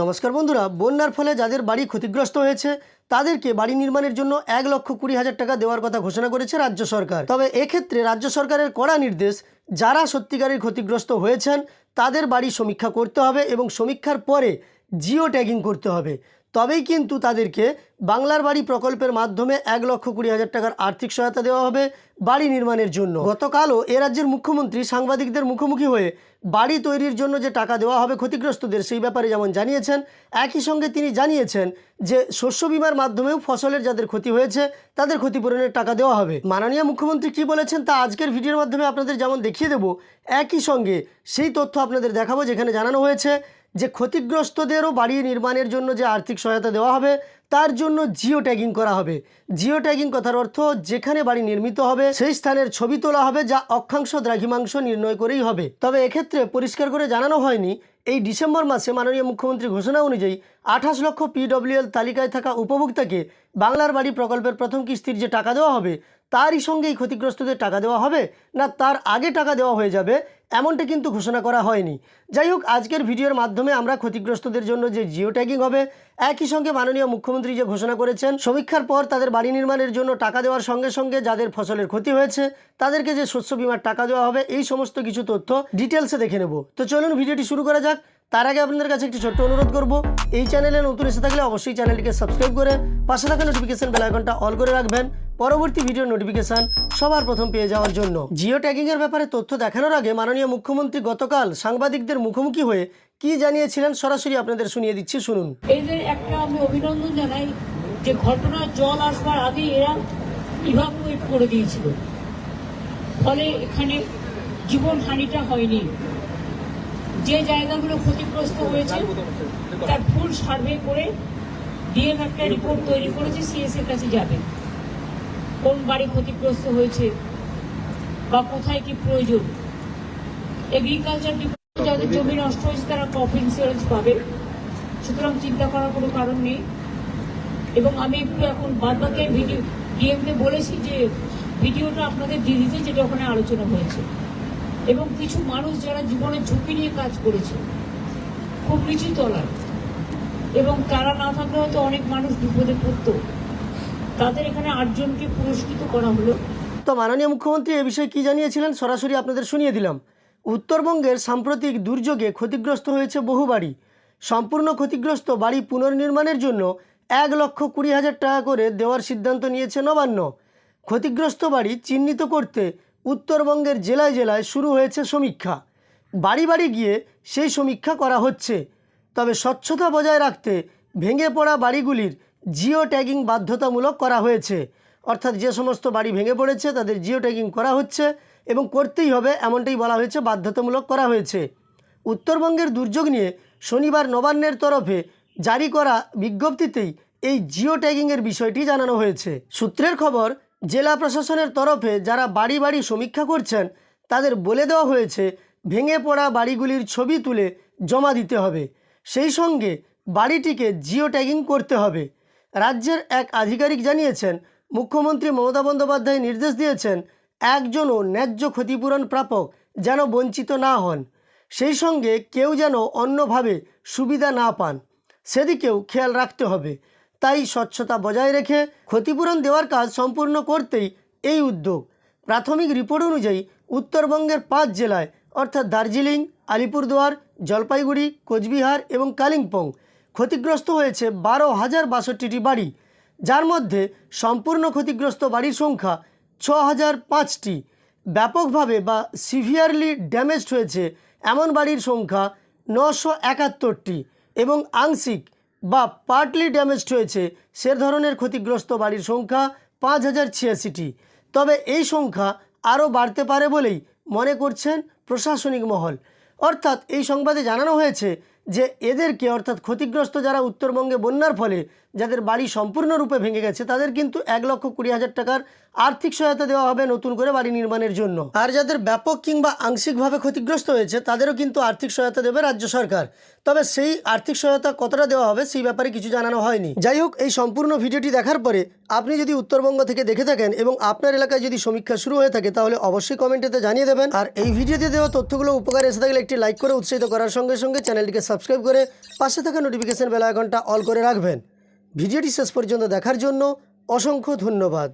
নমস্কার বন্ধুরা, বন্যার ফলে যাদের বাড়ি ক্ষতিগ্রস্ত হয়েছে, তাদেরকে বাড়ি নির্মাণের জন্য এক লক্ষ কুড়ি হাজার টাকা দেওয়ার কথা ঘোষণা করেছে রাজ্য সরকার। তবে এক্ষেত্রে রাজ্য সরকারের কড়া নির্দেশ, যারা সত্যিকারের ক্ষতিগ্রস্ত হয়েছেন, তাদের বাড়ি সমীক্ষা করতে হবে এবং সমীক্ষার পরে জিও ট্যাগিং করতে হবে। তবেই কিন্তু তাদেরকে বাংলার বাড়ি প্রকল্পের মাধ্যমে এক লক্ষ কুড়ি হাজার টাকার আর্থিক সহায়তা দেওয়া হবে বাড়ি নির্মাণের জন্য। গতকালও এ রাজ্যের মুখ্যমন্ত্রী সাংবাদিকদের মুখোমুখি হয়ে বাড়ি তৈরির জন্য যে টাকা দেওয়া হবে ক্ষতিগ্রস্তদের সেই ব্যাপারে যেমন জানিয়েছেন, একই সঙ্গে তিনি জানিয়েছেন যে শস্য বিমার মাধ্যমেও ফসলের যাদের ক্ষতি হয়েছে তাদের ক্ষতিপূরণের টাকা দেওয়া হবে। মাননীয় মুখ্যমন্ত্রী কি বলেছেন তা আজকের ভিডিওর মাধ্যমে আপনাদের যেমন দেখিয়ে দেব, একই সঙ্গে সেই তথ্য আপনাদের দেখাবো যেখানে জানানো হয়েছে যে ক্ষতিগ্রস্তদেরও বাড়ি নির্মাণের জন্য যে আর্থিক সহায়তা দেওয়া হবে, তার জন্য জিও ট্যাগিং করা হবে। জিও ট্যাগিং কথার অর্থ যেখানে বাড়ি নির্মিত হবে, সেই স্থানের ছবি তোলা হবে যা অক্ষাংশ দ্রাঘিমাংশ নির্ণয় করেই হবে। তবে এক্ষেত্রে পরিষ্কার করে জানানো হয়নি, এই ডিসেম্বর মাসে মাননীয় মুখ্যমন্ত্রী ঘোষণা অনুযায়ী আঠাশ লক্ষ পিডব্লিউএল তালিকায় থাকা উপভোক্তাকে বাংলার বাড়ি প্রকল্পের প্রথম কিস্তির যে টাকা দেওয়া হবে তারই সঙ্গেই ক্ষতিগ্রস্তদের টাকা দেওয়া হবে না তার আগে টাকা দেওয়া হয়ে যাবে এমনটা কিন্তু ঘোষণা করা হয়নি। যাই হোক, আজকের ভিডিওর মাধ্যমে আমরা ক্ষতিগ্রস্তদের জন্য যে জিও ট্যাগিং হবে, একই সঙ্গে মাননীয় মুখ্যমন্ত্রী যে ঘোষণা করেছেন, সমীক্ষার পর তাদের বাড়ি নির্মাণের জন্য টাকা দেওয়ার সঙ্গে সঙ্গে যাদের ফসলের ক্ষতি হয়েছে, তাদেরকে যে শস্য বিমার টাকা দেওয়া হবে, এই সমস্ত কিছু তথ্য ডিটেলসে দেখে নেব। তো চলুন, ভিডিওটি শুরু করা যাক। তার আগে আপনাদের কাছে একটি ছোট্ট অনুরোধ করব, এই চ্যানেলে নতুন এসে থাকলে অবশ্যই চ্যানেলটিকে সাবস্ক্রাইব করে পাশে থাকা নোটিফিকেশন আইকনটা অল করে রাখবেন। পরবর্তী ভিডিও নোটিফিকেশন সবার প্রথম পেয়ে যাওয়ার জন্য। জিও ট্যাগিং এর ব্যাপারে তথ্য দেখানোর আগে মাননীয় মুখ্যমন্ত্রী গতকাল সাংবাদিকদের মুখোমুখি হয়ে কি জানিয়েছিলেন সরাসরি আপনাদের শুনিয়ে দিচ্ছি, শুনুন। এদের একটা আমি অভিনন্দন জানাই যে ঘটনা জল আসবার আগে এরা ইভাকুয়েট করে দিয়েছিল। ফলে এখানে জীবন হানিটা হয়নি। যে জায়গাগুলো ক্ষতিগ্রস্ত হয়েছে, তার ফুল সার্ভে করে ডিএম একটা রিপোর্ট তৈরি করেছে সিএস এর কাছে যাবে। কোন বাড়ি ক্ষতিগ্রস্ত হয়েছে বা কোথায় কি প্রয়োজন? এগ্রিকালচার ডিপার্টমেন্ট যাদের জমি নষ্ট হয়েছে, তারা ক্রপ ইন্স্যুরেন্স পাবে। সুতরাং চিন্তা করার কোনো কারণ নেই। এবং আমি একটু এখন বাদ বাকি ভিডিও ডিএমকে বলেছি যে, ভিডিওটা আপনাদের দিয়ে দিতে যেটা ওখানে আলোচনা হয়েছে। এবং কিছু মানুষ যারা জীবনের ঝুঁকি নিয়ে কাজ করেছে, খুব নিচু তলার এবং তারা না থাকলে হয়তো অনেক মানুষ বিপদে পড়তো। তাদের এখানে আটজনকে পুরস্কৃত করা হলো। তো মাননীয় মুখ্যমন্ত্রী, এ বিষয়ে কী জানিয়েছিলেন? সরাসরি আপনাদের শুনিয়ে দিলাম। উত্তরবঙ্গের সাম্প্রতিক দুর্যোগে ক্ষতিগ্রস্ত হয়েছে বহু বাড়ি। সম্পূর্ণ ক্ষতিগ্রস্ত বাড়ি পুনর্নির্মাণের জন্য এক লক্ষ কুড়ি হাজার টাকা করে দেওয়ার সিদ্ধান্ত নিয়েছে নবান্ন। ক্ষতিগ্রস্ত বাড়ি চিহ্নিত করতে উত্তরবঙ্গের জেলায় জেলায় শুরু হয়েছে সমীক্ষা। বাড়ি বাড়ি গিয়ে সেই সমীক্ষা করা হচ্ছে। তবে স্বচ্ছতা বজায় রাখতে ভেঙে পড়া বাড়িগুলির জিও ট্যাগিং বাধ্যতামূলক করা হয়েছে। অর্থাৎ যে সমস্ত বাড়ি ভেঙে পড়েছে, তাদের জিও ট্যাগিং করা হচ্ছে এবং করতেই হবে এমনটাই বলা হয়েছে, বাধ্যতামূলক করা হয়েছে। উত্তরবঙ্গের দুর্যোগ নিয়ে শনিবার নবান্নের তরফে জারি করা বিজ্ঞপ্তিতেই এই জিও ট্যাগিংয়ের বিষয়টি জানানো হয়েছে। সূত্রের খবর জেলা প্রশাসনের তরফে যারা বাড়ি বাড়ি সমীক্ষা করছেন, তাদের বলে দেওয়া হয়েছে, ভেঙে পড়া বাড়িগুলির ছবি তুলে জমা দিতে হবে। সেই সঙ্গে বাড়িটিকে জিও ট্যাগিং করতে হবে। রাজ্যের এক আধিকারিক জানিয়েছেন, মুখ্যমন্ত্রী মমতা বন্দ্যোপাধ্যায় নির্দেশ দিয়েছেন, একজনও ন্যায্য ক্ষতিপূরণ প্রাপক যেন বঞ্চিত না হন। সেই সঙ্গে কেউ যেন অন্যভাবে সুবিধা না পান। সেদিকেও খেয়াল রাখতে হবে। তাই স্বচ্ছতা বজায় রেখে ক্ষতিপূরণ দেওয়ার কাজ সম্পূর্ণ করতেই এই উদ্যোগ। প্রাথমিক রিপোর্ট অনুযায়ী উত্তরবঙ্গের পাঁচ জেলায়, অর্থাৎ দার্জিলিং, আলিপুরদুয়ার, জলপাইগুড়ি, কোচবিহার এবং কালিম্পং, ক্ষতিগ্রস্ত হয়েছে বারো হাজার বাষট্টিটি বাড়ি। যার মধ্যে সম্পূর্ণ ক্ষতিগ্রস্ত বাড়ির সংখ্যা ছ হাজার পাঁচটি। ব্যাপকভাবে বা সিভিয়ারলি ড্যামেজড হয়েছে এমন বাড়ির সংখ্যা নশো একাত্তরটি এবং আংশিক বা পার্টলি ড্যামেজড হয়েছে, সে ধরনের ক্ষতিগ্রস্ত বাড়ির সংখ্যা পাঁচ হাজার ছিয়াশিটি। তবে এই সংখ্যা আরও বাড়তে পারে বলেই মনে করছেন প্রশাসনিক মহল। অর্থাৎ এই সংবাদে জানানো হয়েছে যে এদেরকে, অর্থাৎ ক্ষতিগ্রস্ত যারা উত্তরবঙ্গে বন্যার ফলে, যাদের বাড়ি সম্পূর্ণরূপে ভেঙে গেছে, তাদের কিন্তু এক লক্ষ কুড়ি হাজার টাকার আর্থিক সহায়তা দেওয়া হবে নতুন করে বাড়ি নির্মাণের জন্য। আর যাদের ব্যাপক কিংবা আংশিকভাবে ক্ষতিগ্রস্ত হয়েছে, তাদেরও কিন্তু আর্থিক সহায়তা দেবে রাজ্য সরকার। তবে সেই আর্থিক সহায়তা কতটা দেওয়া হবে, সেই ব্যাপারে কিছু জানানো হয়নি। যাই হোক, এই সম্পূর্ণ ভিডিওটি দেখার পরে আপনি যদি উত্তরবঙ্গ থেকে দেখে থাকেন এবং আপনার এলাকায় যদি সমীক্ষা শুরু হয়ে থাকে, তাহলে অবশ্যই কমেন্টেতে জানিয়ে দেবেন। আর এই ভিডিওতে দেওয়া তথ্যগুলো উপকারে এসে থাকলে একটি লাইক করে উৎসাহিত করার সঙ্গে সঙ্গে চ্যানেলটিকে সাবস্ক্রাইব করে পাশে থাকা নোটিফিকেশন বেল আইকনটা অল করে রাখবেন। ভিডিওটি শেষ পর্যন্ত দেখার জন্য অসংখ্য ধন্যবাদ।